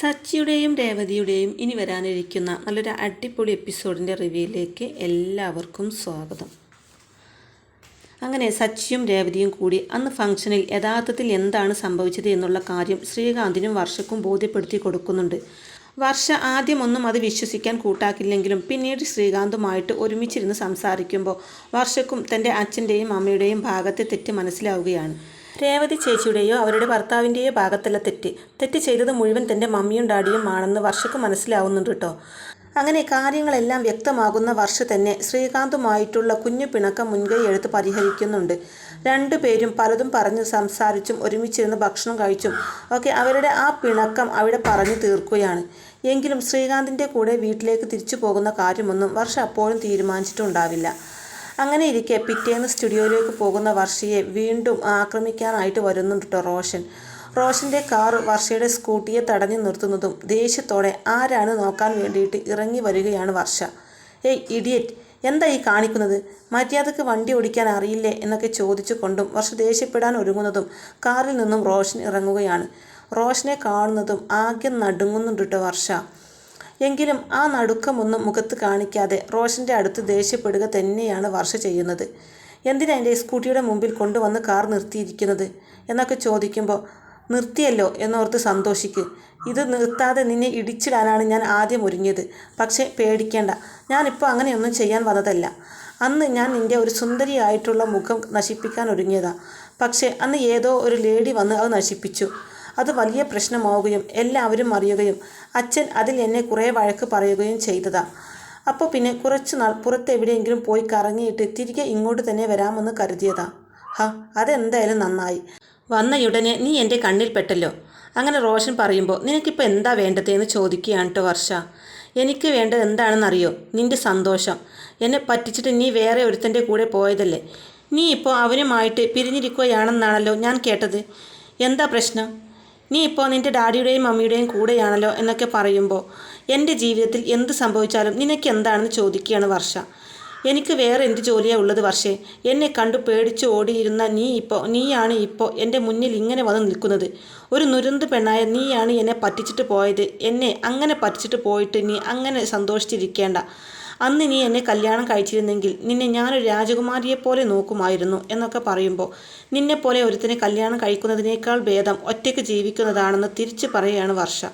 സച്ചിയുടെയും രേവതിയുടെയും ഇനി വരാനിരിക്കുന്ന നല്ലൊരു അടിപൊളി എപ്പിസോഡിന്റെ റിവ്യൂയിലേക്ക് എല്ലാവർക്കും സ്വാഗതം. അങ്ങനെ സച്ചിയും രേവതിയും കൂടി അന്ന് ഫംഗ്ഷനിൽ യഥാർത്ഥത്തിൽ എന്താണ് സംഭവിച്ചത് എന്നുള്ള കാര്യം ശ്രീകാന്തിനും വർഷക്കും ബോധ്യപ്പെടുത്തി കൊടുക്കുന്നുണ്ട്. വർഷ ആദ്യമൊന്നും അത് വിശ്വസിക്കാൻ കൂട്ടാക്കില്ലെങ്കിലും പിന്നീട് ശ്രീകാന്തുമായിട്ട് ഒരുമിച്ചിരുന്ന് സംസാരിക്കുമ്പോൾ വർഷക്കും തന്റെ അച്ഛന്റെയും അമ്മയുടെയും ഭാഗത്തെ തെറ്റ് മനസ്സിലാവുകയാണ്. രേവതി ചേച്ചിയുടെയോ അവരുടെ ഭർത്താവിന്റെയോ ഭാഗത്തല്ല തെറ്റ്. തെറ്റ് ചെയ്തത് മുഴുവൻ തന്റെ മമ്മിയും ഡാഡിയും ആണെന്ന് വർഷക്ക് മനസ്സിലാവുന്നുണ്ട് കേട്ടോ അങ്ങനെ കാര്യങ്ങളെല്ലാം വ്യക്തമാകുന്ന വർഷ തന്നെ ശ്രീകാന്തുമായിട്ടുള്ള കുഞ്ഞു പിണക്കം മുൻകൈ എടുത്ത് പരിഹരിക്കുന്നുണ്ട്. രണ്ടുപേരും പലതും പറഞ്ഞ് സംസാരിച്ചും ഒരുമിച്ചിരുന്ന് ഭക്ഷണം കഴിച്ചും ഒക്കെ അവരുടെ ആ പിണക്കം അവിടെ പറഞ്ഞു തീർക്കുകയാണ്. എങ്കിലും ശ്രീകാന്തിന്റെ കൂടെ വീട്ടിലേക്ക് തിരിച്ചു പോകുന്ന കാര്യമൊന്നും വർഷ അപ്പോഴും തീരുമാനിച്ചിട്ടുണ്ടാവില്ല. അങ്ങനെ ഇരിക്കെ പിറ്റേന്ന് സ്റ്റുഡിയോയിലേക്ക് പോകുന്ന വർഷയെ വീണ്ടും ആക്രമിക്കാനായിട്ട് വരുന്നുണ്ട് കേട്ടോ റോഷൻ. റോഷന്റെ കാർ വർഷയുടെ സ്കൂട്ടിയെ തടഞ്ഞു നിർത്തുന്നതും ദേഷ്യത്തോടെ ആരാണ് നോക്കാൻ വേണ്ടിയിട്ട് ഇറങ്ങി വരികയാണ് വർഷ. ഏയ് ഇഡിയറ്റ് എന്താ ഈ കാണിക്കുന്നത്? മര്യാദയ്ക്ക് വണ്ടി ഓടിക്കാൻ അറിയില്ലേ എന്നൊക്കെ ചോദിച്ചു കൊണ്ടും വർഷ ദേഷ്യപ്പെടാൻ ഒരുങ്ങുന്നതും കാറിൽ നിന്നും റോഷൻ ഇറങ്ങുകയാണ്. റോഷനെ കാണുന്നതും ആകെ നടുങ്ങുന്നുണ്ട് കേട്ടോ വർഷ. എങ്കിലും ആ നടുക്കമൊന്നും മുഖത്ത് കാണിക്കാതെ റോഷന്റെ അടുത്ത് ദേഷ്യപ്പെടുക തന്നെയാണ് വർഷ ചെയ്യുന്നത്. എന്തിനാ എന്റെ സ്കൂട്ടിയുടെ മുമ്പിൽ കൊണ്ടുവന്ന് കാർ നിർത്തിയിരിക്കുന്നത്? എന്നൊക്കെ ചോദിക്കുമ്പോൾ നിർത്തിയല്ലോ എന്നോർത്ത് സന്തോഷിക്ക്. ഇത് നിർത്താതെ നിന്നെ ഇടിച്ചിടാനാണ് ഞാൻ ആദ്യം ഒരുങ്ങിയത്. പക്ഷേ പേടിക്കേണ്ട ഞാനിപ്പോൾ അങ്ങനെയൊന്നും ചെയ്യാൻ വന്നതല്ല. അന്ന് ഞാൻ നിന്റെ ഒരു സുന്ദരിയായിട്ടുള്ള മുഖം നശിപ്പിക്കാൻ ഒരുങ്ങിയതാ. പക്ഷേ അന്ന് ഏതോ ഒരു ലേഡി വന്ന് അത് നശിപ്പിച്ചു. അത് വലിയ പ്രശ്നമാവുകയും എല്ലാവരും അറിയുകയും അച്ഛൻ അതിൽ എന്നെ കുറേ വഴക്ക് പറയുകയും ചെയ്തതാ. അപ്പോൾ പിന്നെ കുറച്ച് നാൾ പുറത്തെവിടെയെങ്കിലും പോയി കറങ്ങിയിട്ട് തിരികെ ഇങ്ങോട്ട് തന്നെ വരാമെന്ന് കരുതിയതാ. ഹ അതെന്തായാലും നന്നായി. വന്നയുടനെ നീ എന്റെ കണ്ണിൽപ്പെട്ടല്ലോ അങ്ങനെ റോഷൻ പറയുമ്പോൾ നിനക്കിപ്പോൾ എന്താ വേണ്ടത്? എന്ന് ചോദിക്കുകയാണ് കേട്ടോ വർഷ. എനിക്ക് വേണ്ടത് എന്താണെന്നറിയോ? നിന്റെ സന്തോഷം. എന്നെ പറ്റിച്ചിട്ട് നീ വേറെ ഒരുത്തന്റെ കൂടെ പോയതല്ലേ? നീ ഇപ്പോൾ അവനുമായിട്ട് പിരിഞ്ഞിരിക്കുകയാണെന്നാണല്ലോ ഞാൻ കേട്ടത്. എന്താ പ്രശ്നം? നീ ഇപ്പോൾ നിന്റെ ഡാഡിയുടെയും മമ്മിയുടെയും കൂടെയാണല്ലോ എന്നൊക്കെ പറയുമ്പോൾ എന്റെ ജീവിതത്തിൽ എന്ത് സംഭവിച്ചാലും നിനക്ക് എന്താണെന്ന് ചോദിക്കുകയാണ് വർഷ. എനിക്ക് വേറെ എന്ത് ജോലിയാണ് ഉള്ളത് വർഷേ? എന്നെ കണ്ടു പേടിച്ച് ഓടിയിരുന്ന നീ ഇപ്പോൾ നീയാണ് ഇപ്പോൾ എന്റെ മുന്നിൽ ഇങ്ങനെ വന്ന് നിൽക്കുന്നത്. ഒരു നുരുന്ത് പെണ്ണായ നീയാണ് എന്നെ പറ്റിച്ചിട്ട് പോയത്. എന്നെ അങ്ങനെ പറ്റിച്ചിട്ട് പോയിട്ട് നീ അങ്ങനെ സന്തോഷിച്ചിരിക്കേണ്ട. അന്ന് നീ എന്നെ കല്യാണം കഴിച്ചിരുന്നെങ്കിൽ നിന്നെ ഞാനൊരു രാജകുമാരിയെ പോലെ നോക്കുമായിരുന്നു എന്നൊക്കെ പറയുമ്പോൾ നിന്നെപ്പോലെ ഒരുത്തിനെ കല്യാണം കഴിക്കുന്നതിനേക്കാൾ ഭേദം ഒറ്റയ്ക്ക് ജീവിക്കുന്നതാണെന്ന് തിരിച്ചു പറയുകയാണ് വർഷ.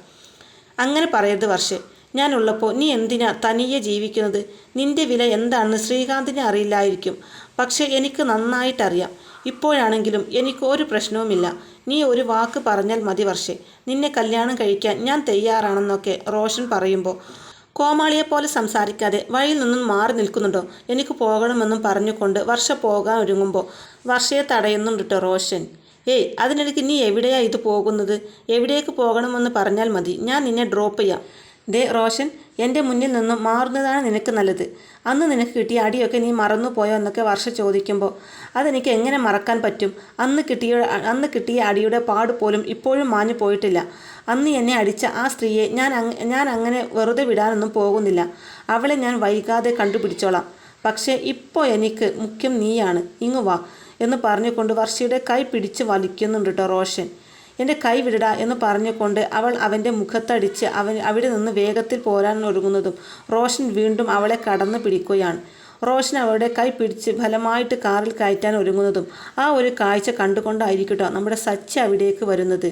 അങ്ങനെ പറയരുത് വർഷേ. ഞാനുള്ളപ്പോൾ നീ എന്തിനാ തനിയെ ജീവിക്കുന്നത്? നിന്റെ വില എന്താണെന്ന് ശ്രീകാന്തിനെ അറിയില്ലായിരിക്കും. പക്ഷേ എനിക്ക് നന്നായിട്ടറിയാം. ഇപ്പോഴാണെങ്കിലും എനിക്ക് ഒരു പ്രശ്നവുമില്ല. നീ ഒരു വാക്ക് പറഞ്ഞാൽ മതി വർഷേ. നിന്നെ കല്യാണം കഴിക്കാൻ ഞാൻ തയ്യാറാണെന്നൊക്കെ റോഷൻ പറയുമ്പോൾ കോമാളിയെപ്പോലെ സംസാരിക്കാതെ വഴിയിൽ നിന്നും മാറി നിൽക്കുന്നുണ്ടോ? എനിക്ക് പോകണമെന്നും പറഞ്ഞുകൊണ്ട് വർഷ പോകാൻ ഒരുങ്ങുമ്പോൾ വർഷയെ തടയുന്നുണ്ട് റോഷൻ. ഏയ് അതിനിടയ്ക്ക് നീ എവിടെയാ ഇത് പോകുന്നത്? എവിടേക്ക് പോകണമെന്ന് പറഞ്ഞാൽ മതി. ഞാൻ നിന്നെ ഡ്രോപ്പ് ചെയ്യാം. ദേ റോഷൻ എന്റെ മുന്നിൽ നിന്നും മാറുന്നതാണ് നിനക്ക് നല്ലത്. അന്ന് നിനക്ക് കിട്ടിയ അടിയൊക്കെ നീ മറന്നു പോയോ എന്നൊക്കെ വർഷ ചോദിക്കുമ്പോൾ അതെനിക്ക് എങ്ങനെ മറക്കാൻ പറ്റും? അന്ന് കിട്ടിയ അന്ന് കിട്ടിയ അടിയുടെ പാട് പോലും ഇപ്പോഴും മാഞ്ഞു പോയിട്ടില്ല. അന്ന് എന്നെ അടിച്ച ആ സ്ത്രീയെ ഞാൻ ഞാൻ അങ്ങനെ വെറുതെ വിടാനൊന്നും പോകുന്നില്ല. അവളെ ഞാൻ വൈകാതെ കണ്ടുപിടിച്ചോളാം. പക്ഷേ ഇപ്പോൾ എനിക്ക് മുഖ്യം നീയാണ്. ഇങ്ങു വാ എന്ന് പറഞ്ഞുകൊണ്ട് വർഷയുടെ കൈ പിടിച്ച് വലിക്കുന്നുണ്ട് കേട്ടോ റോഷൻ. എന്റെ കൈ വിടടാ എന്ന് പറഞ്ഞുകൊണ്ട് അവൾ അവന്റെ മുഖത്തടിച്ച് അവൻ അവിടെ നിന്ന് വേഗത്തിൽ പോരാൻ ഒരുങ്ങുന്നതും റോഷൻ വീണ്ടും അവളെ കടന്നു പിടിക്കുകയാണ്. റോഷൻ അവളുടെ കൈ പിടിച്ച് ഫലമായിട്ട് കാറിൽ കയറ്റാൻ ഒരുങ്ങുന്നതും ആ ഒരു കാഴ്ച കണ്ടുകൊണ്ടായിരിക്കട്ടോ നമ്മുടെ സച്ചി അവിടേക്ക് വരുന്നത്.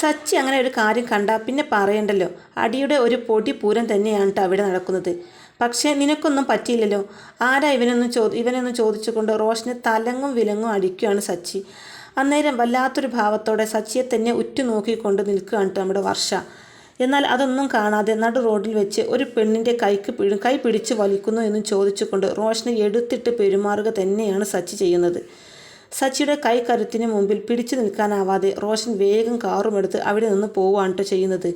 സച്ചി അങ്ങനെ ഒരു കാര്യം കണ്ടാൽ പിന്നെ പറയണ്ടല്ലോ. അടിയുടെ ഒരു പൊടി പൂരം തന്നെയാണ് അവിടെ നടക്കുന്നത്. പക്ഷേ നിനക്കൊന്നും പറ്റിയില്ലല്ലോ. ആരാ ഇവനൊന്നും ചോ ഇവനൊന്നും ചോദിച്ചുകൊണ്ട് റോഷനെ തലങ്ങും വിലങ്ങും അടിക്കുകയാണ് സച്ചി. അന്നേരം വല്ലാത്തൊരു ഭാവത്തോടെ സച്ചിയെ തന്നെ ഉറ്റുനോക്കിക്കൊണ്ട് നിൽക്കുകയാണ് നമ്മുടെ വർഷ. എന്നാൽ അതൊന്നും കാണാതെ നടു റോഡിൽ വെച്ച് ഒരു പെണ്ണിന്റെ കൈക്ക് പിടി കൈ പിടിച്ച് വലിക്കുന്നു എന്ന് ചോദിച്ചുകൊണ്ട് റോഷനെ എടുത്തിട്ട് പെരുമാറുക തന്നെയാണ് സച്ചി ചെയ്യുന്നത്. സച്ചിയുടെ കൈ കരുത്തിന് മുമ്പിൽ പിടിച്ചു നിൽക്കാനാവാതെ റോഷൻ വേഗം കാറുമെടുത്ത് അവിടെ നിന്ന് പോവുകയാണ് ചെയ്യുന്നത്.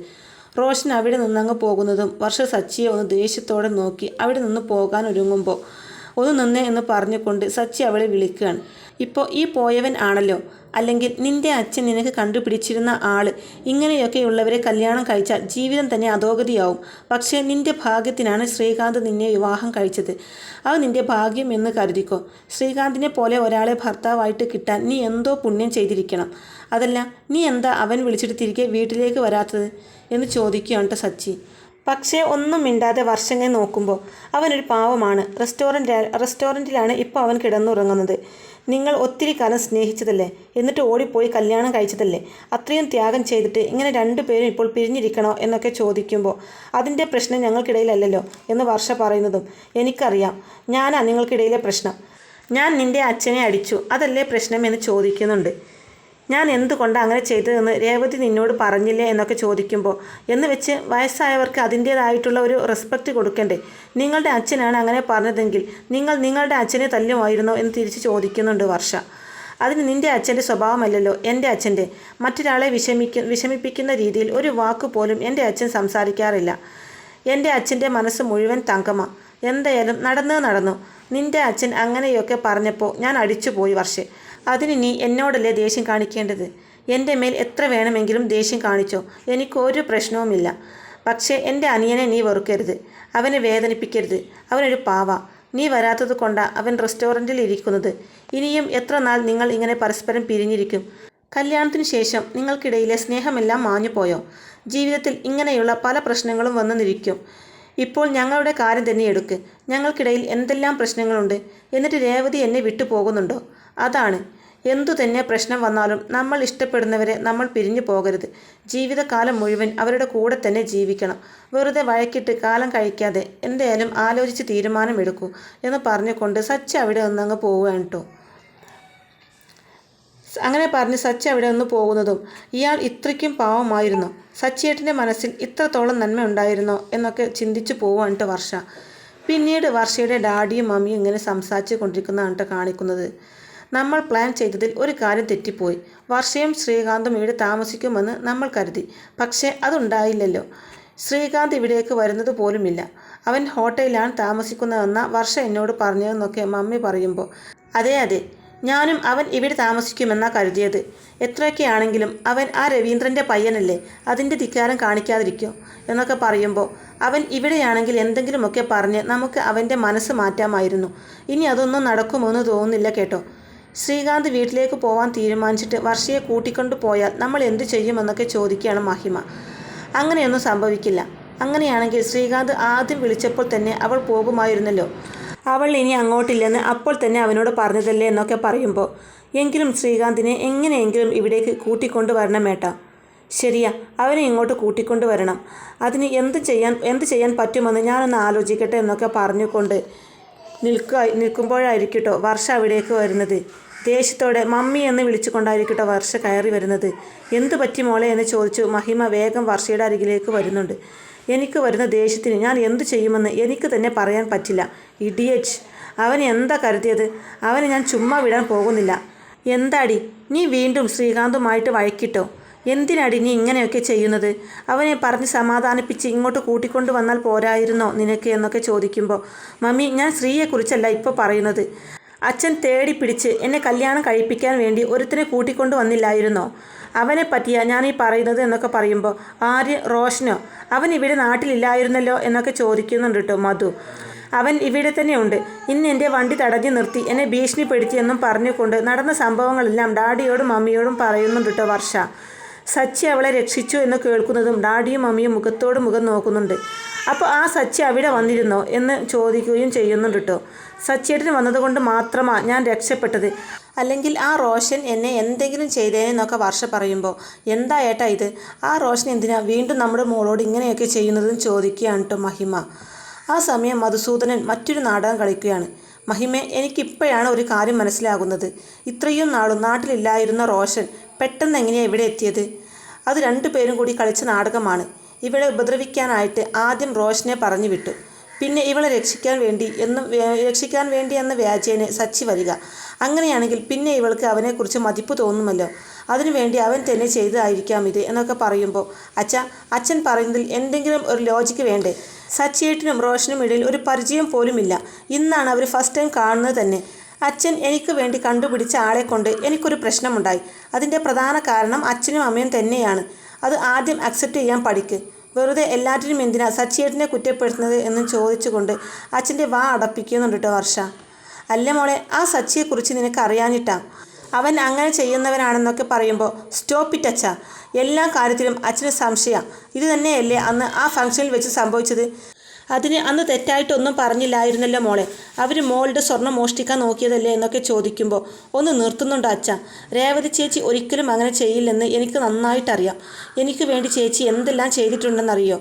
റോഷൻ അവിടെ നിന്നങ്ങ് പോകുന്നതും വർഷ സച്ചിയെ ഒന്ന് ദേഷ്യത്തോടെ നോക്കി അവിടെ നിന്ന് പോകാൻ ഒരുങ്ങുമ്പോൾ ഒന്ന് നിന്നേ എന്ന് പറഞ്ഞുകൊണ്ട് സച്ചി അവളെ വിളിക്കുകയാണ്. ഇപ്പോൾ ഈ പോയവൻ ആണല്ലോ? അല്ലെങ്കിൽ നിന്റെ അച്ഛൻ നിനക്ക് കണ്ടുപിടിച്ചിരുന്ന ആൾ ഇങ്ങനെയൊക്കെയുള്ളവരെ കല്യാണം കഴിച്ചാൽ ജീവിതം തന്നെ അധോഗതിയാവും. പക്ഷേ നിന്റെ ഭാഗ്യത്തിനാണ് ശ്രീകാന്ത് നിന്നെ വിവാഹം കഴിച്ചത്. അത് നിന്റെ ഭാഗ്യം എന്ന് കരുതിക്കോ. ശ്രീകാന്തിനെ പോലെ ഒരാളെ ഭർത്താവായിട്ട് കിട്ടാൻ നീ എന്തോ പുണ്യം ചെയ്തിരിക്കണം. അതല്ല നീ എന്താ അവൻ വിളിച്ചിട്ട് തിരികെ വീട്ടിലേക്ക് വരാത്തത്? എന്ന് ചോദിക്കുകയാണ് കേട്ടോ സച്ചി. പക്ഷേ ഒന്നും മിണ്ടാതെ വർഷങ്ങൾ നോക്കുമ്പോൾ അവനൊരു പാവമാണ്. റെസ്റ്റോറന്റ് റെസ്റ്റോറന്റിലാണ് ഇപ്പോൾ അവൻ കിടന്നുറങ്ങുന്നത്. നിങ്ങൾ ഒത്തിരി കാലം സ്നേഹിച്ചതല്ലേ? എന്നിട്ട് ഓടിപ്പോയി കല്യാണം കഴിച്ചതല്ലേ? അത്രയും ത്യാഗം ചെയ്തിട്ട് ഇങ്ങനെ രണ്ടുപേരും ഇപ്പോൾ പിരിഞ്ഞിരിക്കണോ എന്നൊക്കെ ചോദിക്കുമ്പോൾ അതിന്റെ പ്രശ്നം ഞങ്ങൾക്കിടയിലല്ലല്ലോ എന്ന് വർഷ പറയുന്നതും എനിക്കറിയാം. ഞാനാ നിങ്ങൾക്കിടയിലെ പ്രശ്നം. ഞാൻ നിന്റെ അച്ഛനെ അടിച്ചു. അതല്ലേ പ്രശ്നം എന്ന് ചോദിക്കുന്നുണ്ട്. ഞാൻ എന്തുകൊണ്ടാണ് അങ്ങനെ ചെയ്തതെന്ന് രേവതി നിന്നോട് പറഞ്ഞില്ലേ എന്നൊക്കെ ചോദിക്കുമ്പോൾ എന്ന് വെച്ച് വയസ്സായവർക്ക് അതിന്റേതായിട്ടുള്ള ഒരു റെസ്പെക്റ്റ് കൊടുക്കണ്ടേ? നിങ്ങളുടെ അച്ഛനാണ് അങ്ങനെ പറഞ്ഞതെങ്കിൽ നിങ്ങൾ നിങ്ങളുടെ അച്ഛനെ തല്ലുമായിരുന്നോ എന്ന് തിരിച്ച് ചോദിക്കുന്നുണ്ട് വർഷ. അതിന് നിന്റെ അച്ഛന്റെ സ്വഭാവമല്ലല്ലോ എന്റെ അച്ഛന്റെ. മറ്റൊരാളെ വിഷമിക്ക വിഷമിപ്പിക്കുന്ന രീതിയിൽ ഒരു വാക്ക് പോലും എന്റെ അച്ഛൻ സംസാരിക്കാറില്ല. എന്റെ അച്ഛന്റെ മനസ്സ് മുഴുവൻ തങ്കമ. എന്തായാലും നടന്നു നടന്നു. നിന്റെ അച്ഛൻ അങ്ങനെയൊക്കെ പറഞ്ഞപ്പോൾ ഞാൻ അടിച്ചുപോയി വർഷേ. അതിന് നീ എന്നോടല്ലേ ദേഷ്യം കാണിക്കേണ്ടത്? എന്റെ മേൽ എത്ര വേണമെങ്കിലും ദേഷ്യം കാണിച്ചോ? എനിക്കൊരു പ്രശ്നവുമില്ല. പക്ഷേ എന്റെ അനിയനെ നീ വെറുക്കരുത്. അവനെ വേദനിപ്പിക്കരുത്. അവനൊരു പാവ. നീ വരാത്തത് കൊണ്ടാണ് അവൻ റെസ്റ്റോറന്റിൽ ഇരിക്കുന്നത്. ഇനിയും എത്ര നാൾ നിങ്ങൾ ഇങ്ങനെ പരസ്പരം പിരിഞ്ഞിരിക്കും? കല്യാണത്തിന് ശേഷം നിങ്ങൾക്കിടയിലെ സ്നേഹമെല്ലാം മാഞ്ഞു പോയോ? ജീവിതത്തിൽ ഇങ്ങനെയുള്ള പല പ്രശ്നങ്ങളും വന്നു നിൽക്കും. ഇപ്പോൾ ഞങ്ങളുടെ കാര്യം തന്നെ എടുക്ക്. ഞങ്ങൾക്കിടയിൽ എന്തെല്ലാം പ്രശ്നങ്ങളുണ്ട്? എന്നിട്ട് രേവതി എന്നെ വിട്ടുപോകുന്നുണ്ടോ അതാണ്. എന്തു തന്നെ പ്രശ്നം വന്നാലും നമ്മൾ ഇഷ്ടപ്പെടുന്നവരെ നമ്മൾ പിരിഞ്ഞു പോകരുത്. ജീവിതകാലം മുഴുവൻ അവരുടെ കൂടെ തന്നെ ജീവിക്കണം. വെറുതെ വഴക്കിട്ട് കാലം കഴിക്കാതെ എന്തായാലും ആലോചിച്ച് തീരുമാനമെടുക്കൂ എന്ന് പറഞ്ഞുകൊണ്ട് സച്ച് അവിടെ നിന്നങ്ങ് പോവുകയാണ് കേട്ടോ അങ്ങനെ പറഞ്ഞ് സച്ചി അവിടെ നിന്ന് പോകുന്നതും ഇയാൾ ഇത്രയ്ക്കും പാവമായിരുന്നു. സച്ചിയേട്ടന്റെ മനസ്സിൽ ഇത്രത്തോളം നന്മ ഉണ്ടായിരുന്നോ എന്നൊക്കെ ചിന്തിച്ചു പോവാണ് കേട്ടോ വർഷ. പിന്നീട് വർഷയുടെ ഡാഡിയും മമ്മിയും ഇങ്ങനെ സംസാരിച്ചു കൊണ്ടിരിക്കുന്നതാണ് കേട്ടോ കാണിക്കുന്നത്. നമ്മൾ പ്ലാൻ ചെയ്തതിൽ ഒരു കാര്യം തെറ്റിപ്പോയി. വർഷയും ശ്രീകാന്തും ഇവിടെ താമസിക്കുമെന്ന് നമ്മൾ കരുതി. പക്ഷേ അതുണ്ടായില്ലല്ലോ. ശ്രീകാന്ത് ഇവിടേക്ക് വരുന്നത് പോലുമില്ല. അവൻ ഹോട്ടലിലാണ് താമസിക്കുന്നതെന്ന വർഷ എന്നോട് പറഞ്ഞതെന്നൊക്കെ മമ്മി പറയുമ്പോൾ അതെ അതെ. ഞാനും അവൻ ഇവിടെ താമസിക്കുമെന്നാ കരുതിയത്. എത്രയൊക്കെയാണെങ്കിലും അവൻ ആ രവീന്ദ്രന്റെ പയ്യനല്ലേ. അതിന്റെ ധിക്കാരം കാണിക്കാതിരിക്കോ എന്നൊക്കെ പറയുമ്പോൾ അവൻ ഇവിടെയാണെങ്കിൽ എന്തെങ്കിലുമൊക്കെ പറഞ്ഞ് നമുക്ക് അവന്റെ മനസ്സ് മാറ്റാമായിരുന്നു. ഇനി അതൊന്നും നടക്കുമെന്ന് തോന്നുന്നില്ല കേട്ടോ. ശ്രീകാന്ത് വീട്ടിലേക്ക് പോവാൻ തീരുമാനിച്ചിട്ട് വർഷയെ കൂട്ടിക്കൊണ്ടു പോയാൽ നമ്മൾ എന്തു ചെയ്യുമെന്നൊക്കെ ചോദിക്കുകയാണ് മഹിമ. അങ്ങനെയൊന്നും സംഭവിക്കില്ല. അങ്ങനെയാണെങ്കിൽ ശ്രീകാന്ത് ആദ്യം വിളിച്ചപ്പോൾ തന്നെ അവൾ പോകുമായിരുന്നല്ലോ. അവൾ ഇനി അങ്ങോട്ടില്ലെന്ന് അപ്പോൾ തന്നെ അവനോട് പറഞ്ഞതല്ലേ എന്നൊക്കെ പറയുമ്പോൾ എങ്കിലും ശ്രീകാന്തിനെ എങ്ങനെയെങ്കിലും ഇവിടേക്ക് കൂട്ടിക്കൊണ്ടു വരണം ഏട്ടാ. ശരിയാ അവനെ ഇങ്ങോട്ട് കൂട്ടിക്കൊണ്ടു വരണം. അതിന് എന്ത് ചെയ്യാൻ എന്ത് ചെയ്യാൻ പറ്റുമെന്ന് ഞാനൊന്ന് ആലോചിക്കട്ടെ എന്നൊക്കെ പറഞ്ഞുകൊണ്ട് നിൽക്കുക നിൽക്കുമ്പോഴായിരിക്കട്ടോ വർഷ അവിടേക്ക് വരുന്നത്. ദേഷ്യത്തോടെ മമ്മി എന്ന് വിളിച്ചുകൊണ്ടായിരിക്കട്ടോ വർഷ കയറി വരുന്നത്. എന്തു പറ്റി മോളെ എന്ന് ചോദിച്ചു മഹിമ വേഗം വർഷയുടെ അരികിലേക്ക് വരുന്നുണ്ട്. എനിക്ക് വരുന്ന ദേഷ്യത്തിന് ഞാൻ എന്തു ചെയ്യുമെന്ന് എനിക്ക് തന്നെ പറയാൻ പറ്റില്ല. ഇഡിയച്ച് അവൻ എന്താ കരുതിയത്? അവനെ ഞാൻ ചുമ്മാ വിടാൻ പോകുന്നില്ല. എന്താടി? നീ വീണ്ടും ശ്രീകാന്തുമായിട്ട് വഴക്കിട്ടോ? എന്തിനാടി നീ ഇങ്ങനെയൊക്കെ ചെയ്യുന്നത്? അവനെ പറഞ്ഞ് സമാധാനിപ്പിച്ച് ഇങ്ങോട്ട് കൂട്ടിക്കൊണ്ടു വന്നാൽ പോരായിരുന്നോ നിനക്ക് എന്നൊക്കെ ചോദിക്കുമ്പോൾ മമ്മി ഞാൻ സ്ത്രീയെക്കുറിച്ചല്ല ഇപ്പോൾ പറയുന്നത്. അച്ഛൻ തേടി പിടിച്ച് എന്നെ കല്യാണം കഴിപ്പിക്കാൻ വേണ്ടി ഒരുത്തിനെ കൂട്ടിക്കൊണ്ടു വന്നില്ലായിരുന്നോ? അവനെ പറ്റിയാ ഞാൻ ഈ പറയുന്നത് എന്നൊക്കെ പറയുമ്പോൾ ആര്യ റോഷനോ അവൻ ഇവിടെ നാട്ടിലില്ലായിരുന്നല്ലോ എന്നൊക്കെ ചോദിക്കുന്നുണ്ട് കേട്ടോ മധു. അവൻ ഇവിടെ തന്നെയുണ്ട് ഇന്ന് എന്റെ വണ്ടി തടഞ്ഞു നിർത്തി എന്നെ ഭീഷണിപ്പെടുത്തിയെന്നും പറഞ്ഞുകൊണ്ട് നടന്ന സംഭവങ്ങളെല്ലാം ഡാഡിയോടും മമ്മിയോടും പറയുന്നുണ്ട് കേട്ടോ വർഷ. സച്ചി അവളെ രക്ഷിച്ചു എന്ന് കേൾക്കുന്നതും ഡാഡിയും മമ്മിയും മുഖത്തോട് മുഖം നോക്കുന്നുണ്ട്. അപ്പോൾ ആ സച്ചി അവിടെ വന്നിരുന്നോ എന്ന് ചോദിക്കുകയും ചെയ്യുന്നുണ്ട് കേട്ടോ സച്ചിയേട്ടന് വന്നതുകൊണ്ട് മാത്രമാണ് ഞാൻ രക്ഷപ്പെട്ടത്. അല്ലെങ്കിൽ ആ റോഷൻ എന്നെ എന്തെങ്കിലും ചെയ്തേനെന്നൊക്കെ വർഷ പറയുമ്പോൾ എന്താ ഏട്ടാ ഇത്? ആ റോഷൻ എന്തിനാ വീണ്ടും നമ്മുടെ മോളോട് ഇങ്ങനെയൊക്കെ ചെയ്യുന്നതെന്ന് ചോദിക്കുകയാണ് കേട്ടോ മഹിമ. ആ സമയം മധുസൂദനൻ മറ്റൊരു നാടകം കളിക്കുകയാണ്. മഹിമെ എനിക്കിപ്പോഴാണ് ഒരു കാര്യം മനസ്സിലാകുന്നത്. ഇത്രയും നാളും നാട്ടിലില്ലായിരുന്ന റോഷൻ പെട്ടെന്ന് എങ്ങനെയാണ് ഇവിടെ എത്തിയത്? അത് രണ്ടുപേരും കൂടി കളിച്ച നാടകമാണ്. ഇവളെ ഉപദ്രവിക്കാനായിട്ട് ആദ്യം റോഷനെ പറഞ്ഞു വിട്ടു. പിന്നെ ഇവളെ രക്ഷിക്കാൻ വേണ്ടി എന്ന് രക്ഷിക്കാൻ വേണ്ടി എന്ന വ്യാജേനെ സച്ചി വരിക. അങ്ങനെയാണെങ്കിൽ പിന്നെ ഇവൾക്ക് അവനെക്കുറിച്ച് മതിപ്പ് തോന്നുമല്ലോ. അതിനുവേണ്ടി അവൻ തന്നെ ചെയ്തതായിരിക്കാം ഇത് എന്നൊക്കെ പറയുമ്പോൾ അച്ഛ അച്ഛൻ പറയുന്നതിൽ എന്തെങ്കിലും ഒരു ലോജിക്ക് വേണ്ടേ? സച്ചിയേട്ടനും റോഷനും ഇടയിൽ ഒരു പരിചയം പോലുമില്ല. ഇന്നാണ് അവർ ഫസ്റ്റ് ടൈം കാണുന്നത് തന്നെ. അച്ഛൻ എനിക്ക് വേണ്ടി കണ്ടുപിടിച്ച ആളെ കൊണ്ട് എനിക്കൊരു പ്രശ്നമുണ്ടായി. അതിന്റെ പ്രധാന കാരണം അച്ഛനും അമ്മയും തന്നെയാണ്. അത് ആദ്യം അക്സെപ്റ്റ് ചെയ്യാൻ പഠിക്ക് വെറുതെ എല്ലാറ്റിനും എന്തിനാ സച്ചിയേട്ടനെ കുറ്റപ്പെടുത്തുന്നത് എന്ന് ചോദിച്ചുകൊണ്ട് അച്ഛന്റെ വാ അടപ്പിക്കുന്നുണ്ട് കേട്ടോ വർഷ. അല്ല മോളെ ആ സച്ചിയെക്കുറിച്ച് നിനക്ക് അറിയാനിട്ടാ അവൻ അങ്ങനെ ചെയ്യുന്നവനാണെന്നൊക്കെ പറയുമ്പോൾ സ്റ്റോപ്പ് ഇറ്റ് അച്ഛ. എല്ലാ കാര്യത്തിലും അച്ഛന് സംശയം. ഇത് തന്നെയല്ലേ അന്ന് ആ ഫംഗ്ഷനിൽ വെച്ച് സംഭവിച്ചത്? അതിന് അന്ന് തെറ്റായിട്ടൊന്നും പറഞ്ഞില്ലായിരുന്നല്ലോ മോളെ. അവർ മോളുടെ സ്വർണം മോഷ്ടിക്കാൻ നോക്കിയതല്ലേ എന്നൊക്കെ ചോദിക്കുമ്പോൾ ഒന്ന് നിർത്തുന്നുണ്ടോ അച്ഛ? രേവതി ചേച്ചി ഒരിക്കലും അങ്ങനെ ചെയ്യില്ലെന്ന് എനിക്ക് നന്നായിട്ടറിയാം. എനിക്ക് വേണ്ടി ചേച്ചി എന്തെല്ലാം ചെയ്തിട്ടുണ്ടെന്നറിയോ?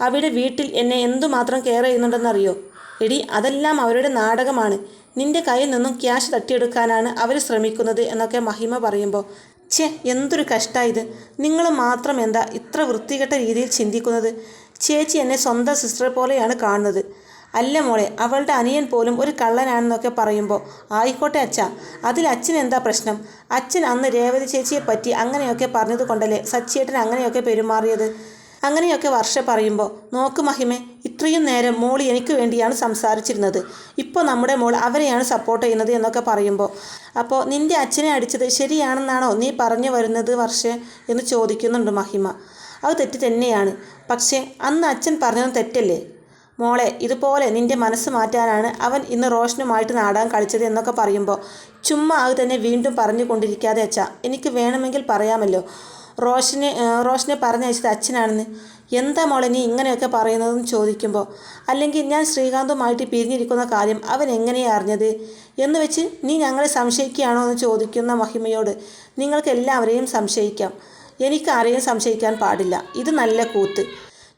അവിടെ വീട്ടിൽ എന്നെ എന്തുമാത്രം കെയർ ചെയ്യുന്നുണ്ടെന്നറിയോ? എടി അതെല്ലാം അവരുടെ നാടകമാണ്. നിന്റെ കയ്യിൽ നിന്നും ക്യാഷ് തട്ടിയെടുക്കാനാണ് അവർ ശ്രമിക്കുന്നത് എന്നൊക്കെ മഹിമ പറയുമ്പോൾ ഛേ എന്തൊരു കഷ്ടമായത് നിങ്ങൾ മാത്രം എന്താ ഇത്ര വൃത്തികെട്ട രീതിയിൽ ചിന്തിക്കുന്നത്? ചേച്ചി എന്നെ സ്വന്തം സിസ്റ്ററെ പോലെയാണ് കാണുന്നത്. അല്ല മോളെ അവളുടെ അനിയൻ പോലും ഒരു കള്ളനാണെന്നൊക്കെ പറയുമ്പോൾ ആയിക്കോട്ടെ അച്ഛ അതിൽ അച്ഛൻ എന്താ പ്രശ്നം? അച്ഛൻ അന്ന് രേവതി ചേച്ചിയെ പറ്റി അങ്ങനെയൊക്കെ പറഞ്ഞത് കൊണ്ടല്ലേ സച്ചിയേട്ടൻ അങ്ങനെയൊക്കെ പെരുമാറിയത്? അങ്ങനെയൊക്കെ വർഷ പറയുമ്പോൾ നോക്ക് മഹിമെ ഇത്രയും നേരം മോളി എനിക്ക് വേണ്ടിയാണ് സംസാരിച്ചിരുന്നത്. ഇപ്പോൾ നമ്മുടെ മോൾ അവരെയാണ് സപ്പോർട്ട് ചെയ്യുന്നത് എന്നൊക്കെ പറയുമ്പോൾ അപ്പോൾ നിന്റെ അച്ഛനെ അടിച്ചത് ശരിയാണെന്നാണോ നീ പറഞ്ഞു വരുന്നത് വർഷേ? എന്ന് ചോദിക്കുന്നുണ്ട് മഹിമ. അത് തെറ്റ് തന്നെയാണ്. പക്ഷേ അന്ന് അച്ഛൻ പറഞ്ഞതും തെറ്റല്ലേ? മോളെ ഇതുപോലെ നിന്റെ മനസ്സ് മാറ്റാനാണ് അവൻ ഇന്ന് റോഷനുമായിട്ട് നാടകം കളിച്ചത് എന്നൊക്കെ പറയുമ്പോൾ ചുമ്മാ അത് തന്നെ വീണ്ടും പറഞ്ഞുകൊണ്ടിരിക്കാതെ അച്ഛാ എനിക്ക് വേണമെങ്കിൽ പറയാമല്ലോ. റോഷനെ റോഷനെ പറഞ്ഞയച്ചത് അച്ഛനാണെന്ന്. എന്താ മോളെ നീ ഇങ്ങനെയൊക്കെ പറയുന്നതെന്ന് ചോദിക്കുമ്പോൾ അല്ലെങ്കിൽ ഞാൻ ശ്രീകാന്തുമായിട്ട് പിരിഞ്ഞിരിക്കുന്ന കാര്യം അവൻ എങ്ങനെയാണ് അറിഞ്ഞത്? എന്ന് വെച്ച് നീ ഞങ്ങളെ സംശയിക്കുകയാണോ എന്ന് ചോദിക്കുന്ന മഹിമയോട് നിങ്ങൾക്ക് എല്ലാവരെയും സംശയിക്കാം. എനിക്ക് ആരെയും സംശയിക്കാൻ പാടില്ല. ഇത് നല്ല കൂത്ത്.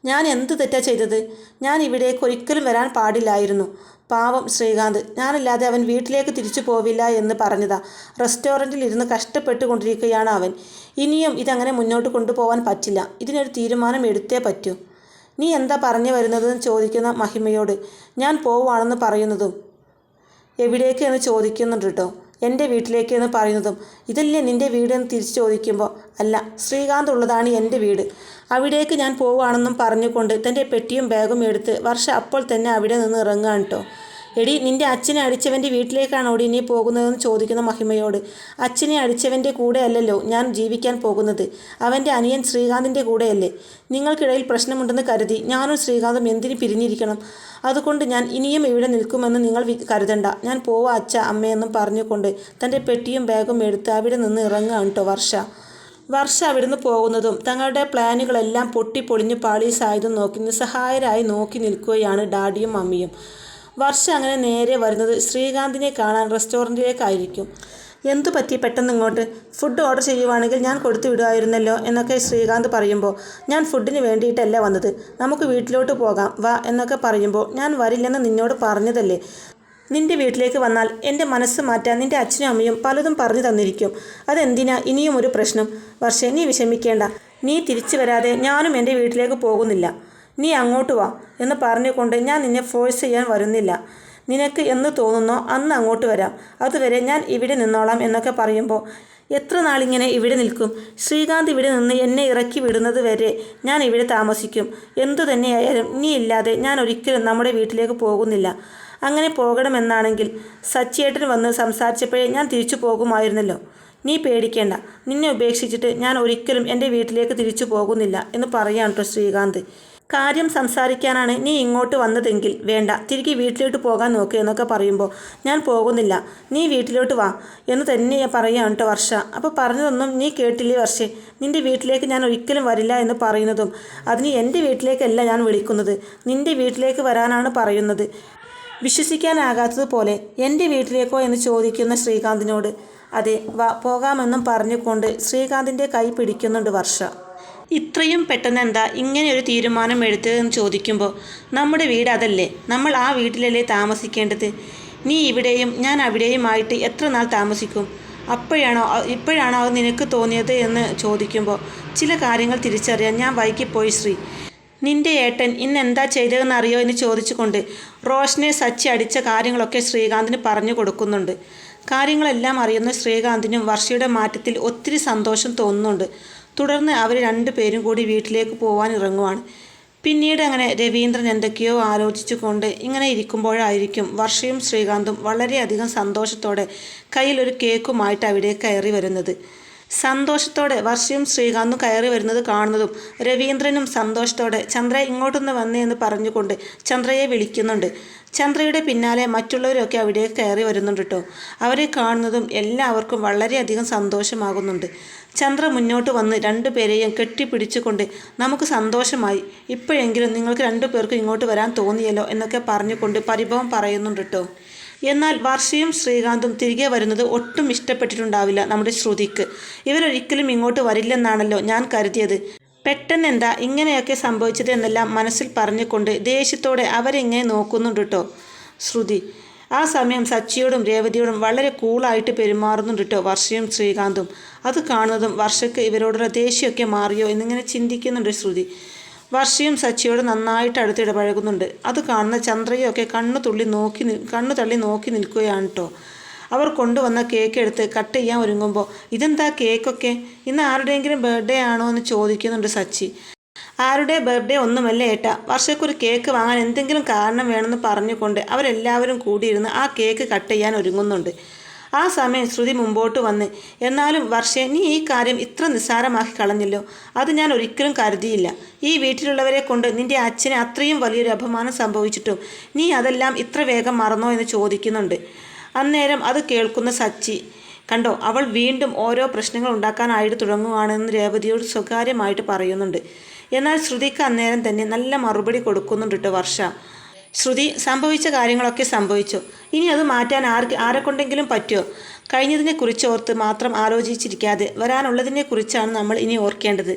ഞാൻ എന്ത് തെറ്റാ ചെയ്തത്? ഞാൻ ഇവിടേക്ക് ഒരിക്കലും വരാൻ പാടില്ലായിരുന്നു. പാവം ശ്രീകാന്ത്. ഞാനില്ലാതെ അവൻ വീട്ടിലേക്ക് തിരിച്ചു പോവില്ല എന്ന് പറഞ്ഞതാ. റെസ്റ്റോറന്റിൽ ഇരുന്ന് കഷ്ടപ്പെട്ടു കൊണ്ടിരിക്കുകയാണ് അവൻ. ഇനിയും ഇതങ്ങനെ മുന്നോട്ട് കൊണ്ടുപോകാൻ പറ്റില്ല. ഇതിനൊരു തീരുമാനം എടുത്തേ പറ്റൂ. നീ എന്താ പറഞ്ഞു വരുന്നതെന്ന് ചോദിക്കുന്ന മഹിമയോട് ഞാൻ പോവുകയാണെന്ന് പറയുന്നതും എവിടേക്ക് എന്ന് ചോദിക്കുന്നുണ്ട് കേട്ടോ എന്റെ വീട്ടിലേക്ക് എന്ന് പറയുന്നതും ഇതല്ലേ നിന്റെ വീട്? എന്ന് തിരിച്ചു ചോദിക്കുമ്പോൾ അല്ല ശ്രീകാന്ത് ഉള്ളതാണ് എന്റെ വീട്. അവിടേക്ക് ഞാൻ പോവുകയാണെന്നും പറഞ്ഞുകൊണ്ട് തന്റെ പെട്ടിയും ബാഗും എടുത്ത് വർഷ അപ്പോൾ തന്നെ അവിടെ നിന്ന് ഇറങ്ങുകയാണ് കേട്ടോ എടി നിന്റെ അച്ഛനെ അടിച്ചവന്റെ വീട്ടിലേക്കാണോ ഇനി പോകുന്നതെന്ന് ചോദിക്കുന്ന മഹിമയോട്. അച്ഛനെ അടിച്ചവന്റെ കൂടെ അല്ലല്ലോ ഞാൻ ജീവിക്കാൻ പോകുന്നത്. അവന്റെ അനിയൻ ശ്രീകാന്തിന്റെ കൂടെയല്ലേ. നിങ്ങൾക്കിടയിൽ പ്രശ്നമുണ്ടെന്ന് കരുതി ഞാനും ശ്രീകാന്തും എന്തിനു പിരിഞ്ഞിരിക്കണം? അതുകൊണ്ട് ഞാൻ ഇനിയും ഇവിടെ നിൽക്കുമെന്ന് നിങ്ങൾ കരുതണ്ട. ഞാൻ പോവാ അച്ഛ അമ്മയെന്നും പറഞ്ഞുകൊണ്ട് തന്റെ പെട്ടിയും ബാഗും എടുത്ത് അവിടെ നിന്ന് ഇറങ്ങുകയാണ് കേട്ടോ വർഷ. വർഷ അവിടുന്ന് പോകുന്നതും തങ്ങളുടെ പ്ലാനുകളെല്ലാം പൊട്ടിപ്പൊളിഞ്ഞ് പാളീസായതും നോക്കി നിസ്സഹായരായി നോക്കി നിൽക്കുകയാണ് ഡാഡിയും മമ്മിയും വർഷ അങ്ങനെ നേരെ വരുന്നത് ശ്രീകാന്തിനെ കാണാൻ റെസ്റ്റോറന്റിലേക്കായിരിക്കും എന്തു പറ്റി പെട്ടെന്ന് ഇങ്ങോട്ട്? ഫുഡ് ഓർഡർ ചെയ്യുവാണെങ്കിൽ ഞാൻ കൊടുത്തു വിടുമായിരുന്നല്ലോ എന്നൊക്കെ ശ്രീകാന്ത് പറയുമ്പോൾ ഞാൻ ഫുഡിന് വേണ്ടിയിട്ടല്ല വന്നത്. നമുക്ക് വീട്ടിലോട്ട് പോകാം വാ എന്നൊക്കെ പറയുമ്പോൾ ഞാൻ വരില്ലെന്ന് നിന്നോട് പറഞ്ഞതല്ലേ? നിന്റെ വീട്ടിലേക്ക് വന്നാൽ എന്റെ മനസ്സ് മാറ്റാൻ നിന്റെ അച്ഛനും അമ്മയും പലതും പറഞ്ഞു തന്നിരിക്കും. അതെന്തിനാ ഇനിയും ഒരു പ്രശ്നം? വർഷേ നീ വിഷമിക്കേണ്ട. നീ തിരിച്ചു വരാതെ ഞാനും എന്റെ വീട്ടിലേക്ക് പോകുന്നില്ല. നീ അങ്ങോട്ട് വാ എന്ന് പറഞ്ഞുകൊണ്ട് ഞാൻ നിന്നെ ഫോഴ്സ് ചെയ്യാൻ വരുന്നില്ല. നിനക്ക് എന്ന് തോന്നുന്നോ അന്ന് അങ്ങോട്ട് വരാം. അതുവരെ ഞാൻ ഇവിടെ നിന്നോളാം എന്നൊക്കെ പറയുമ്പോൾ എത്ര നാളിങ്ങനെ ഇവിടെ നിൽക്കും? ശ്രീകാന്ത് ഇവിടെ നിന്ന് എന്നെ ഇറക്കി വിടുന്നത് വരെ ഞാൻ ഇവിടെ താമസിക്കും. എന്തു തന്നെയായാലും നീ ഇല്ലാതെ ഞാൻ ഒരിക്കലും നമ്മുടെ വീട്ടിലേക്ക് പോകുന്നില്ല. അങ്ങനെ പോകണമെന്നാണെങ്കിൽ സച്ചിയേട്ടൻ വന്ന് സംസാരിച്ചപ്പോഴേ ഞാൻ തിരിച്ചു പോകുമായിരുന്നല്ലോ. നീ പേടിക്കേണ്ട. നിന്നെ ഉപേക്ഷിച്ചിട്ട് ഞാൻ ഒരിക്കലും എന്റെ വീട്ടിലേക്ക് തിരിച്ചു പോകുന്നില്ല എന്ന് പറയാൻ കേട്ടോ ശ്രീകാന്ത്? കാര്യം സംസാരിക്കാനാണ് നീ ഇങ്ങോട്ട് വന്നതെങ്കിൽ വേണ്ട. തിരികെ വീട്ടിലോട്ട് പോകാൻ നോക്ക് എന്നൊക്കെ പറയുമ്പോൾ ഞാൻ പോകുന്നില്ല. നീ വീട്ടിലോട്ട് വാ എന്ന് തന്നെ പറയുകയാണ് കേട്ടോ വർഷ. അപ്പോൾ പറഞ്ഞതൊന്നും നീ കേട്ടില്ലേ വർഷേ? നിന്റെ വീട്ടിലേക്ക് ഞാൻ ഒരിക്കലും വരില്ല എന്ന് പറയുന്നതും അതിന് എന്റെ വീട്ടിലേക്കല്ല ഞാൻ വിളിക്കുന്നത്. നിന്റെ വീട്ടിലേക്ക് വരാനാണ് പറയുന്നത്. വിശ്വസിക്കാനാകാത്തതുപോലെ എന്റെ വീട്ടിലേക്കോ എന്ന് ചോദിക്കുന്ന ശ്രീകാന്തിനോട് അതെ വാ പോകാമെന്നും പറഞ്ഞുകൊണ്ട് ശ്രീകാന്തിന്റെ കൈ പിടിക്കുന്നുണ്ട് വർഷ. ഇത്രയും പെട്ടെന്ന് എന്താ ഇങ്ങനെ ഒരു തീരുമാനം എടുത്തതെന്ന് ചോദിക്കുമ്പോൾ നമ്മുടെ വീട് അതല്ലേ? നമ്മൾ ആ വീട്ടിലല്ലേ താമസിക്കേണ്ടത്? നീ ഇവിടെയും ഞാൻ അവിടെയുമായിട്ട് എത്ര നാൾ താമസിക്കും? അപ്പോഴാണോ ഇപ്പോഴാണോ അത് നിനക്ക് തോന്നിയത്? എന്ന് ചോദിക്കുമ്പോൾ ചില കാര്യങ്ങൾ തിരിച്ചറിയാൻ ഞാൻ വൈകിപ്പോയി ശ്രീ. നിന്റെ ഏട്ടൻ ഇന്ന് എന്താ ചെയ്തതെന്ന് അറിയോ എന്ന് ചോദിച്ചുകൊണ്ട് റോഷനെ സച്ചി അടിച്ച കാര്യങ്ങളൊക്കെ ശ്രീകാന്തിന് പറഞ്ഞു കൊടുക്കുന്നുണ്ട്. കാര്യങ്ങളെല്ലാം അറിയുന്ന ശ്രീകാന്തിനും വർഷയുടെ മാറ്റത്തിൽ ഒത്തിരി സന്തോഷം തോന്നുന്നുണ്ട്. തുടർന്ന് അവർ രണ്ടുപേരും കൂടി വീട്ടിലേക്ക് പോവാൻ ഇറങ്ങുവാണ്. പിന്നീട് അങ്ങനെ രവീന്ദ്രൻ എന്തൊക്കെയോ ആലോചിച്ചുകൊണ്ട് ഇങ്ങനെ ഇരിക്കുമ്പോഴായിരിക്കും വർഷയും ശ്രീകാന്തും വളരെയധികം സന്തോഷത്തോടെ കയ്യിൽ ഒരു കേക്കുമായിട്ട് അവിടെ കയറി വരുന്നത്. സന്തോഷത്തോടെ വർഷയും ശ്രീകാന്തും കയറി വരുന്നത് കാണുന്നതും രവീന്ദ്രനും സന്തോഷത്തോടെ ചന്ദ്ര ഇങ്ങോട്ടൊന്ന് വന്നേ എന്ന് പറഞ്ഞുകൊണ്ട് ചന്ദ്രയെ വിളിക്കുന്നുണ്ട്. ചന്ദ്രയുടെ പിന്നാലെ മറ്റുള്ളവരൊക്കെ അവിടെ കയറി വരുന്നുണ്ട് കേട്ടോ. അവരെ കാണുന്നതും എല്ലാവർക്കും വളരെയധികം സന്തോഷമാകുന്നുണ്ട്. ചന്ദ്ര മുന്നോട്ട് വന്ന് രണ്ടുപേരെയും കെട്ടിപ്പിടിച്ചുകൊണ്ട് നമുക്ക് സന്തോഷമായി. ഇപ്പോഴെങ്കിലും നിങ്ങൾക്ക് രണ്ടു പേർക്കും ഇങ്ങോട്ട് വരാൻ തോന്നിയല്ലോ എന്നൊക്കെ പറഞ്ഞുകൊണ്ട് പരിഭവം പറയുന്നുണ്ട് കേട്ടോ എന്നാൽ വർഷയും ശ്രീകാന്തും തിരികെ വരുന്നത് ഒട്ടും ഇഷ്ടപ്പെട്ടിട്ടുണ്ടാവില്ല നമ്മുടെ ശ്രുതിക്ക്. ഇവരൊരിക്കലും ഇങ്ങോട്ട് വരില്ലെന്നാണല്ലോ ഞാൻ കരുതിയത്. പെട്ടെന്ന് എന്താ ഇങ്ങനെയൊക്കെ സംഭവിച്ചത് എന്നെല്ലാം മനസ്സിൽ പറഞ്ഞുകൊണ്ട് ദേഷ്യത്തോടെ അവരെങ്ങനെ നോക്കുന്നുണ്ട് കേട്ടോ ശ്രുതി ആ സമയം സച്ചിയോടും രേവതിയോടും വളരെ കൂളായിട്ട് പെരുമാറുന്നുണ്ട് കേട്ടോ വർഷയും ശ്രീകാന്തും. അത് കാണുന്നതും വർഷയ്ക്ക് ഇവരോടുള്ള ദേഷ്യമൊക്കെ മാറിയോ എന്നിങ്ങനെ ചിന്തിക്കുന്നുണ്ട് ശ്രുതി. വർഷയും സച്ചിയോട് നന്നായിട്ട് അടുത്തിടപഴകുന്നുണ്ട് അത് കാണുന്ന ചന്ദ്രയൊക്കെ കണ്ണു തുള്ളി നോക്കി കണ്ണു തള്ളി നോക്കി നിൽക്കുകയാണ് കേട്ടോ അവർ കൊണ്ടുവന്ന കേക്ക് എടുത്ത് കട്ട് ചെയ്യാൻ ഒരുങ്ങുമ്പോൾ ഇതെന്താ കേക്കൊക്കെ? ഇന്ന് ആരുടെയെങ്കിലും ബർത്ത്ഡേ ആണോ? എന്ന് ചോദിക്കുന്നുണ്ട് സച്ചി. ആരുടെ ബർത്ത്ഡേ ഒന്നുമല്ല ഏട്ടാ? വർഷക്കൊരു കേക്ക് വാങ്ങാൻ എന്തെങ്കിലും കാരണം വേണമെന്ന് പറഞ്ഞുകൊണ്ട് അവരെല്ലാവരും കൂടിയിരുന്ന് ആ കേക്ക് കട്ട് ചെയ്യാൻ ഒരുങ്ങുന്നുണ്ട്. ആ സമയം ശ്രുതി മുമ്പോട്ട് വന്ന് എന്നാലും വർഷേ നീ ഈ കാര്യം ഇത്ര നിസ്സാരമാക്കി കളഞ്ഞല്ലോ. അത് ഞാൻ ഒരിക്കലും കരുതിയില്ല. ഈ വീട്ടിലുള്ളവരെ കൊണ്ട് നിന്റെ അച്ഛനെ അത്രയും വലിയൊരു അപമാനം സംഭവിച്ചിട്ടും നീ അതെല്ലാം ഇത്ര വേഗം മറന്നോ എന്ന് ചോദിക്കുന്നുണ്ട്. അന്നേരം അത് കേൾക്കുന്ന സച്ചി കണ്ടോ അവൾ വീണ്ടും ഓരോ പ്രശ്നങ്ങൾ ഉണ്ടാക്കാനായിട്ട് തുടങ്ങുകയാണെന്ന് രേവതിയോട് സ്വകാര്യമായിട്ട് പറയുന്നുണ്ട്. എന്നാൽ ശ്രുതിക്ക് അന്നേരം തന്നെ നല്ല മറുപടി കൊടുക്കുന്നുണ്ട് കേട്ടോ വർഷ. ശ്രുതി സംഭവിച്ച കാര്യങ്ങളൊക്കെ സംഭവിച്ചു. ഇനി അത് മാറ്റാൻ ആർക്ക് ആരെക്കൊണ്ടെങ്കിലും പറ്റുമോ കഴിഞ്ഞതിനെക്കുറിച്ച് ഓർത്ത് മാത്രം ആലോചിച്ചിരിക്കാതെ വരാനുള്ളതിനെക്കുറിച്ചാണ് നമ്മൾ ഇനി ഓർക്കേണ്ടത്.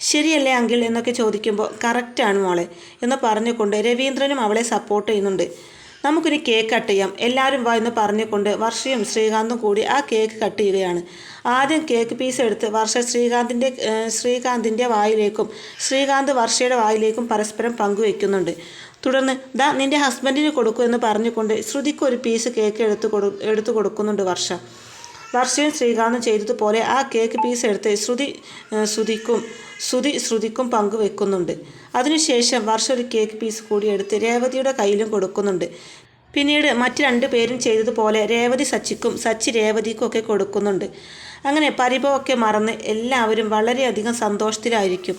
ശരിയല്ലേ അങ്കിൾ എന്നൊക്കെ ചോദിക്കുമ്പോൾ കറക്റ്റാണ് മോളെ എന്ന് പറഞ്ഞുകൊണ്ട് രവീന്ദ്രനും അവളെ സപ്പോർട്ട് ചെയ്യുന്നുണ്ട്. നമുക്കിനി കേക്ക് കട്ട് ചെയ്യാം. എല്ലാവരും വാ എന്ന് പറഞ്ഞുകൊണ്ട് വർഷയും ശ്രീകാന്തും കൂടി ആ കേക്ക് കട്ട് ചെയ്യുകയാണ്. ആദ്യം കേക്ക് പീസ് എടുത്ത് വർഷ ശ്രീകാന്തിന്റെ ശ്രീകാന്തിന്റെ വായിലേക്കും ശ്രീകാന്ത് വർഷയുടെ വായിലേക്കും പരസ്പരം പങ്കുവെക്കുന്നുണ്ട്. തുടർന്ന് ദാ നിന്റെ ഹസ്ബൻഡിന് കൊടുക്കൂ എന്ന് പറഞ്ഞുകൊണ്ട് ശ്രുതിക്ക് ഒരു പീസ് കേക്ക് എടുത്ത് കൊടു എടുത്തു കൊടുക്കുന്നുണ്ട് വർഷ. വർഷയും ശ്രീകാന്തും ചെയ്തതുപോലെ ആ കേക്ക് പീസ് എടുത്ത് ശ്രുതി ശ്രുതിക്കും ശ്രുതി ശ്രുതിക്കും പങ്കുവെക്കുന്നുണ്ട്. അതിനുശേഷം വർഷ ഒരു കേക്ക് പീസ് കൂടി എടുത്ത് രേവതിയുടെ കയ്യിലും കൊടുക്കുന്നുണ്ട്. പിന്നീട് മറ്റു രണ്ട് പേരും ചെയ്തതുപോലെ രേവതി സച്ചിക്കും സച്ചി രേവതിക്കും ഒക്കെ കൊടുക്കുന്നുണ്ട്. അങ്ങനെ പരിഭവമൊക്കെ മറന്ന് എല്ലാവരും വളരെയധികം സന്തോഷത്തിലായിരിക്കും.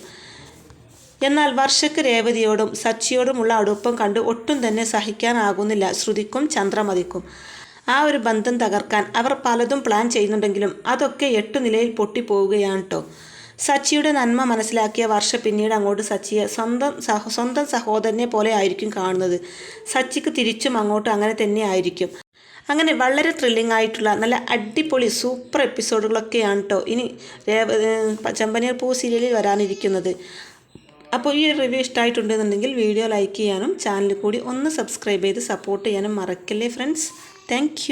എന്നാൽ വർഷക്ക് രേവതിയോടും സച്ചിയോടുമുള്ള അടുപ്പം കണ്ട് ഒട്ടും തന്നെ സഹിക്കാനാകുന്നില്ല. ശ്രുതിക്കും ചന്ദ്രമതിക്കും. ആ ഒരു ബന്ധം തകർക്കാൻ അവർ പലതും പ്ലാൻ ചെയ്യുന്നുണ്ടെങ്കിലും അതൊക്കെ എട്ടു നിലയിൽ പൊട്ടിപ്പോവുകയാണ് കേട്ടോ സച്ചിയുടെ നന്മ മനസ്സിലാക്കിയ വർഷ പിന്നീട് അങ്ങോട്ട് സച്ചിയെ സ്വന്തം സഹ സ്വന്തം സഹോദരനെ പോലെ ആയിരിക്കും കാണുന്നത്. സച്ചിക്ക് തിരിച്ചും അങ്ങോട്ട് അങ്ങനെ തന്നെ ആയിരിക്കും. അങ്ങനെ വളരെ ത്രില്ലിംഗ് ആയിട്ടുള്ള നല്ല അടിപൊളി സൂപ്പർ എപ്പിസോഡുകളൊക്കെയാണ് കേട്ടോ ഇനി ചെമ്പനീർ പൂ സീരിയലിൽ വരാനിരിക്കുന്നത്. അപ്പോൾ ഈ റിവ്യൂ ഇഷ്ടമായിട്ടുണ്ടെന്നുണ്ടെങ്കിൽ വീഡിയോ ലൈക്ക് ചെയ്യാനും ചാനൽ കൂടി ഒന്ന് സബ്സ്ക്രൈബ് ചെയ്ത് സപ്പോർട്ട് ചെയ്യാനും മറക്കല്ലേ ഫ്രണ്ട്സ് താങ്ക്